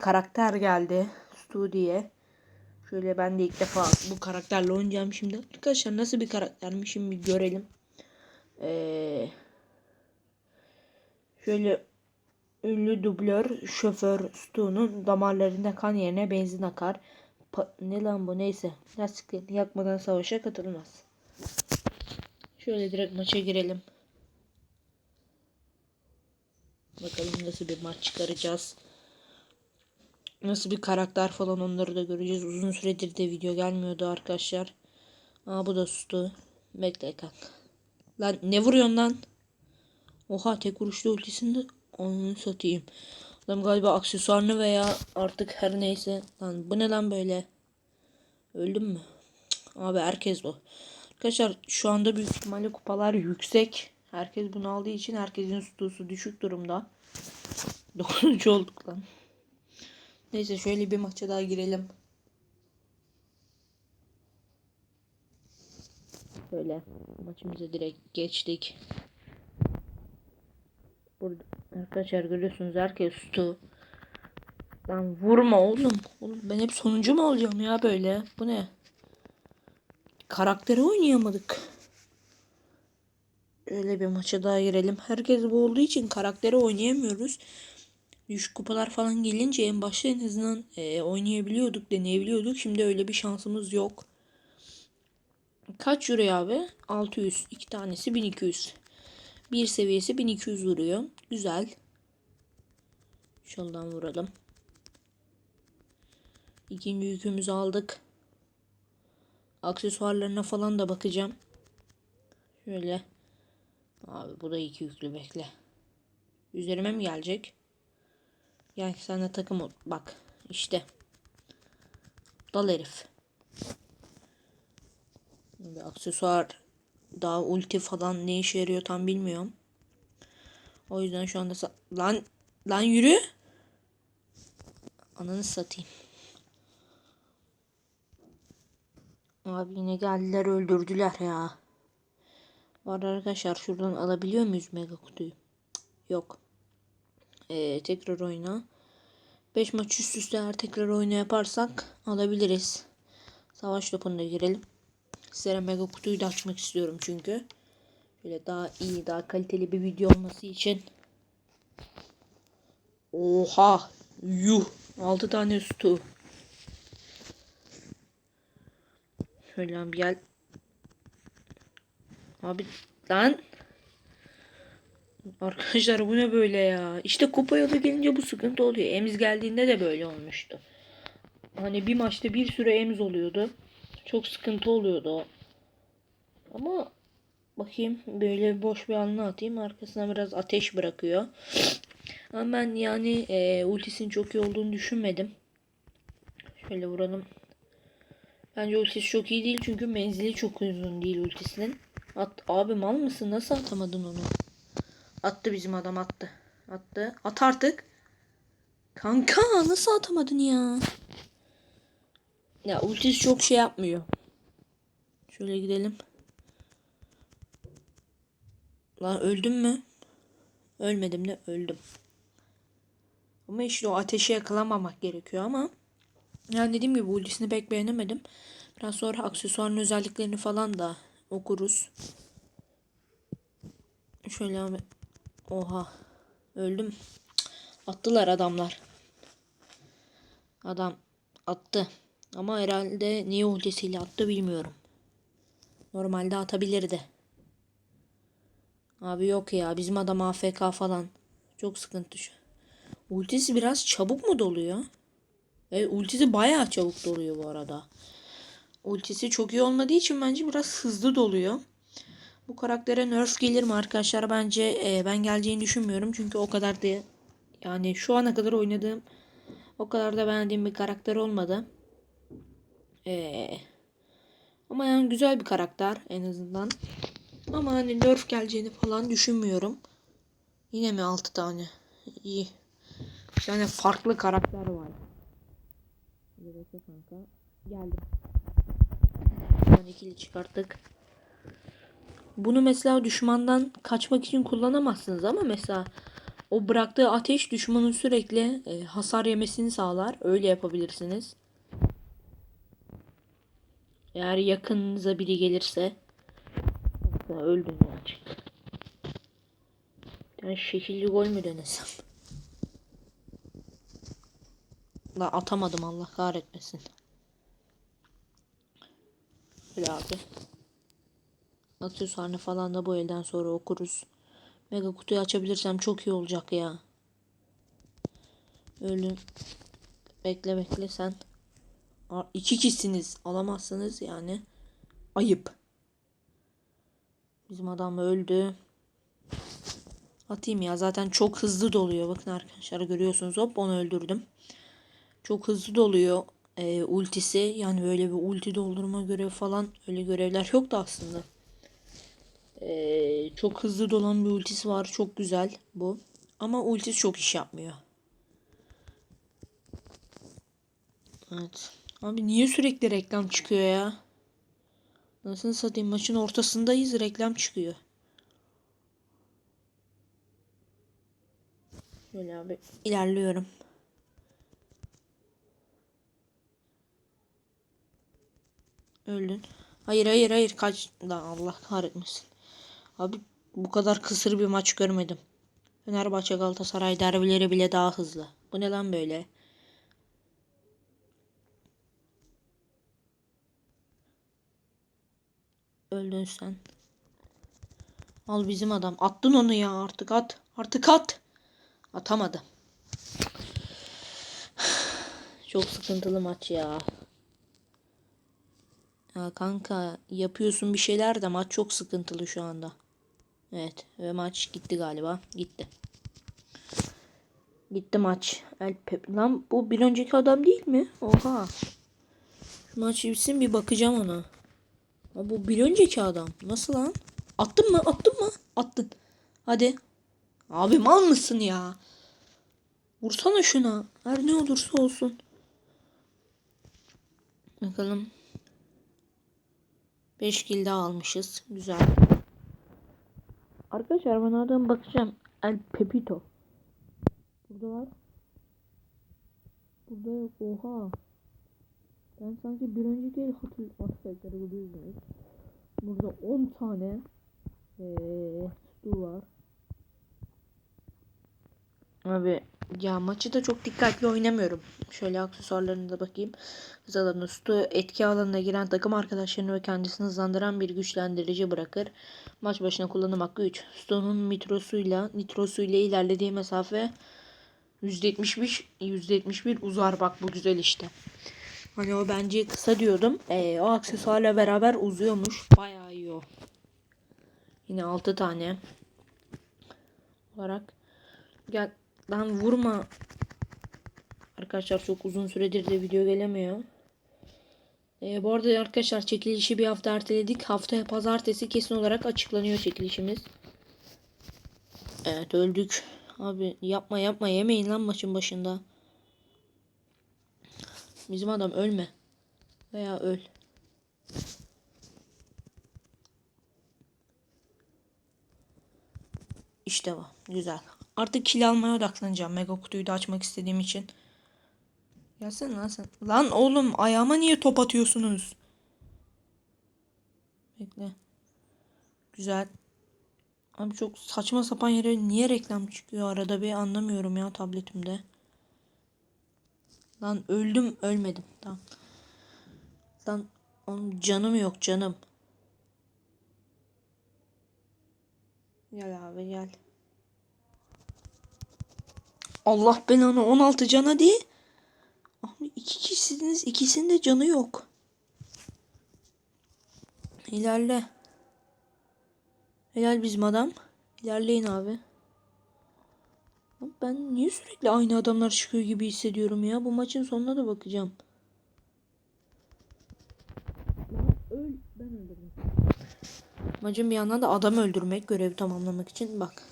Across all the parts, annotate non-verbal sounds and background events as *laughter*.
karakter geldi. Stu diye. Şöyle ben de ilk defa bu karakterle oynayacağım şimdi. Arkadaşlar nasıl bir karaktermiş şimdi bir görelim. Ee, şöyle ünlü dublör şoför Stu'nun damarlarında kan yerine benzin akar. Pa- ne lan bu neyse. Lastiklerini yakmadan savaşa katılmaz. Şöyle direkt maça girelim. Bakalım nasıl bir maç çıkaracağız. Nasıl bir karakter falan onları da göreceğiz. Uzun süredir de video gelmiyordu arkadaşlar. Aa bu da sustu. Bekle kanka. Lan ne vuruyorsun lan? Oha tek vuruşlu ultisinde onu satayım. Adam galiba aksesuarını veya artık her neyse. Lan bu ne lan böyle? Öldüm mü? Cık, Abi herkes o. Arkadaşlar şu anda büyük ihtimalle kupalar yüksek. Herkes bunu aldığı için herkesin stusu düşük durumda. *laughs* 9. olduk lan. Neyse şöyle bir maça daha girelim. Böyle maçımıza direkt geçtik. Burada arkadaşlar görüyorsunuz herkes stu. Lan vurma oğlum. Oğlum ben hep sonuncu mu olacağım ya böyle? Bu ne? Karakteri oynayamadık. Öyle bir maça daha girelim. Herkes bu olduğu için karakteri oynayamıyoruz. Düşük kupalar falan gelince en başta en azından e, oynayabiliyorduk, deneyebiliyorduk. Şimdi öyle bir şansımız yok. Kaç vuruyor abi? 600. İki tanesi 1200. Bir seviyesi 1200 vuruyor. Güzel. Şundan vuralım. İkinci yükümüzü aldık. Aksesuarlarına falan da bakacağım. Şöyle. Abi bu da iki yüklü bekle. Üzerime mi gelecek? Gel de takım ol. Bak işte. Dal herif. Bir aksesuar daha ulti falan ne işe yarıyor tam bilmiyorum. O yüzden şu anda lan lan yürü. Ananı satayım. Abi yine geldiler öldürdüler ya. Var arkadaşlar şuradan alabiliyor muyuz mega kutuyu? Yok. Ee, tekrar oyna. 5 maç üst üste eğer tekrar oyna yaparsak alabiliriz. Savaş topuna girelim. Sizlere mega kutuyu da açmak istiyorum çünkü. Böyle daha iyi, daha kaliteli bir video olması için. Oha! Yuh! 6 tane stu. Şöyle abi gel. Abi lan. Arkadaşlar bu ne böyle ya? İşte kupa yolu gelince bu sıkıntı oluyor. Emiz geldiğinde de böyle olmuştu. Hani bir maçta bir sürü emiz oluyordu. Çok sıkıntı oluyordu o. Ama bakayım böyle boş bir anla atayım. Arkasına biraz ateş bırakıyor. Ama ben yani e, ultisinin çok iyi olduğunu düşünmedim. Şöyle vuralım. Bence ultisi çok iyi değil çünkü menzili çok uzun değil ultisinin. At abi mal mısın? Nasıl atamadın onu? Attı bizim adam attı. Attı. At artık. Kanka nasıl atamadın ya? Ya ultisi çok şey yapmıyor. Şöyle gidelim. Lan öldüm mü? Ölmedim de öldüm. Ama işte o ateşi yakalamamak gerekiyor ama yani dediğim gibi ultisini pek beğenemedim. Biraz sonra aksesuarın özelliklerini falan da okuruz. Şöyle. Oha. Öldüm. Attılar adamlar. Adam attı. Ama herhalde niye ultisiyle attı bilmiyorum. Normalde atabilirdi. Abi yok ya bizim adam AFK falan. Çok sıkıntı şu. Ultisi biraz çabuk mu doluyor? E, ultisi bayağı çabuk doluyor bu arada. Ultisi çok iyi olmadığı için bence biraz hızlı doluyor. Bu karaktere nerf gelir mi arkadaşlar? Bence e, ben geleceğini düşünmüyorum. Çünkü o kadar da yani şu ana kadar oynadığım o kadar da beğendiğim bir karakter olmadı. E, ama yani güzel bir karakter en azından. Ama hani nerf geleceğini falan düşünmüyorum. Yine mi 6 tane? İyi. Bir tane farklı karakter var. Bekle kanka. Geldim. Şu an ikili çıkarttık. Bunu mesela düşmandan kaçmak için kullanamazsınız ama mesela O bıraktığı ateş düşmanın sürekli e, hasar yemesini sağlar. Öyle yapabilirsiniz. Eğer yakınınıza biri gelirse ya öldün ya çık. Ben şekilli gol mü denesem? La atamadım Allah kahretmesin. Öyle abi. Aksesuarını falan da bu elden sonra okuruz. Mega kutuyu açabilirsem çok iyi olacak ya. Öldüm. Bekle bekle sen. Aa, İki kişisiniz. Alamazsınız yani. Ayıp. Bizim adam öldü. Atayım ya zaten çok hızlı doluyor. Bakın arkadaşlar görüyorsunuz hop onu öldürdüm. Çok hızlı doluyor e, ultisi. Yani böyle bir ulti doldurma görevi falan öyle görevler yok da aslında. E, çok hızlı dolan bir ultisi var. Çok güzel bu. Ama ultisi çok iş yapmıyor. Evet. Abi niye sürekli reklam çıkıyor ya? Nasıl satayım maçın ortasındayız reklam çıkıyor. Şöyle abi ilerliyorum. Öldün. Hayır hayır hayır kaç. Lan Allah kahretmesin. Abi bu kadar kısır bir maç görmedim. Fenerbahçe Galatasaray derbileri bile daha hızlı. Bu ne lan böyle? Öldün sen. Al bizim adam. Attın onu ya artık at. Artık at. Atamadı. Çok sıkıntılı maç ya. Ya kanka yapıyorsun bir şeyler de maç çok sıkıntılı şu anda. Evet ve maç gitti galiba. Gitti. Gitti maç. El Pep. Lan bu bir önceki adam değil mi? Oha. Şu maç bitsin bir bakacağım ona. Ha, bu bir önceki adam. Nasıl lan? Attın mı? Attın mı? Attın. Hadi. Abi mal mısın ya? Vursana şuna. Her ne olursa olsun. Bakalım. 5 kill daha almışız. Güzel. Arkadaşlar ben adam bakacağım. El Pepito. Burada var. Burada yok. Oha. Ben sanki bir önceki el hatırlamaktakileri buluyorsunuz. Burada 10 tane ee, su var. Abi ya maçı da çok dikkatli oynamıyorum. Şöyle aksesuarlarına da bakayım. Hız alanı Stu etki alanına giren takım arkadaşlarını ve kendisini hızlandıran bir güçlendirici bırakır. Maç başına kullanım hakkı 3. Stu'nun nitrosuyla nitrosuyla ilerlediği mesafe %71 %71 uzar bak bu güzel işte. Hani o bence kısa diyordum. Ee, o aksesuarla beraber uzuyormuş. Bayağı iyi o. Yine 6 tane olarak. Gel lan vurma. Arkadaşlar çok uzun süredir de video gelemiyor. Ee, bu arada arkadaşlar çekilişi bir hafta erteledik. Haftaya pazartesi kesin olarak açıklanıyor çekilişimiz. Evet öldük. Abi yapma yapma yemeyin lan maçın başında. Bizim adam ölme. Veya öl. İşte bu. Güzel. Artık kill almaya odaklanacağım. Mega kutuyu da açmak istediğim için. Gelsene lan sen. Lan oğlum ayağıma niye top atıyorsunuz? Bekle. Güzel. Abi çok saçma sapan yere niye reklam çıkıyor arada bir anlamıyorum ya tabletimde. Lan öldüm ölmedim. Tamam. Lan oğlum canım yok canım. Gel abi gel. Allah belanı 16 cana değil. Abi iki kişisiniz ikisinin canı yok. İlerle. Helal bizim adam. İlerleyin abi. Ben niye sürekli aynı adamlar çıkıyor gibi hissediyorum ya. Bu maçın sonuna da bakacağım. öl ben öldürdüm. Maçın bir yandan da adam öldürmek görevi tamamlamak için bak.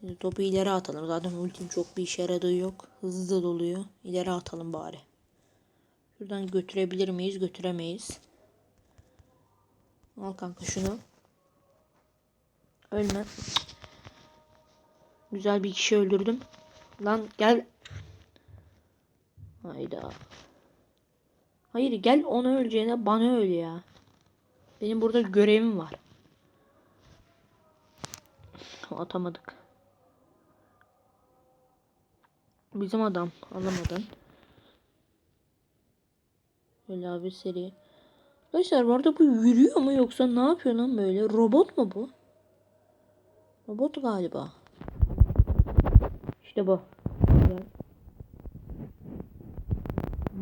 Şimdi topu ileri atalım. Zaten ultim çok bir işe yaradığı yok. Hızlı doluyor. İleri atalım bari. Şuradan götürebilir miyiz? Götüremeyiz. Al kanka şunu. Ölme. Güzel bir kişi öldürdüm. Lan gel. Hayda. Hayır gel ona öleceğine bana öl ya. Benim burada görevim var. Atamadık. Bizim adam alamadın. Böyle abi seri. Arkadaşlar bu arada bu yürüyor mu yoksa ne yapıyor lan böyle? Robot mu bu? Robot galiba. İşte bu. Güzel.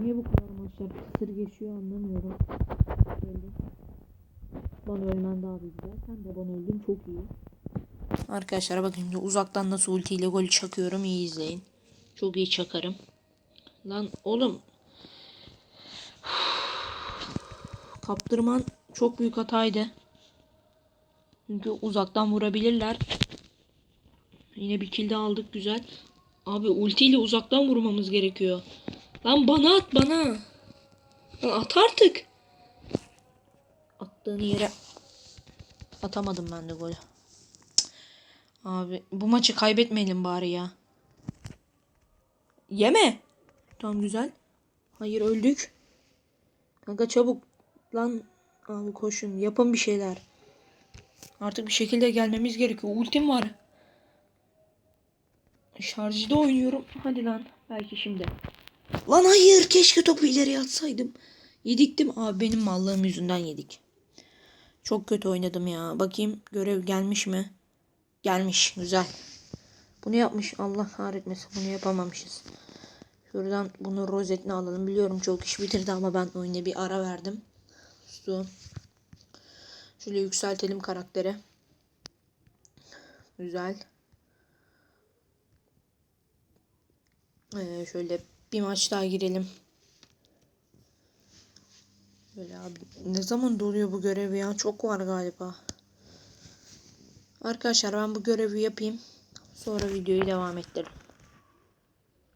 Niye bu kadar maçlar kısır geçiyor anlamıyorum. Öldüm. Bana ölmen daha güzel. Sen de bana öldün çok iyi. Arkadaşlar bakın uzaktan nasıl ultiyle gol çakıyorum iyi izleyin. Çok iyi çakarım. Lan oğlum. Kaptırman çok büyük hataydı. Çünkü uzaktan vurabilirler. Yine bir kill aldık güzel. Abi ultiyle uzaktan vurmamız gerekiyor. Lan bana at bana. Lan at artık. Attığın yere atamadım ben de golü. Abi bu maçı kaybetmeyelim bari ya. Yeme. Tamam güzel. Hayır öldük. Kanka çabuk. Lan abi koşun yapın bir şeyler. Artık bir şekilde gelmemiz gerekiyor. Ultim var. Şarjda oynuyorum. Hadi lan. Belki şimdi. Lan hayır. Keşke topu ileriye atsaydım. Yediktim. Abi benim mallığım yüzünden yedik. Çok kötü oynadım ya. Bakayım görev gelmiş mi? Gelmiş. Güzel. Bunu yapmış. Allah kahretmesin. Bunu yapamamışız. Şuradan bunu rozetini alalım. Biliyorum çok iş bitirdi ama ben oyuna bir ara verdim. Su. Şöyle yükseltelim karakteri. Güzel. Ee, şöyle bir maç daha girelim. Böyle abi ne zaman doluyor bu görev ya? Çok var galiba. Arkadaşlar ben bu görevi yapayım. Sonra videoyu devam ettirelim.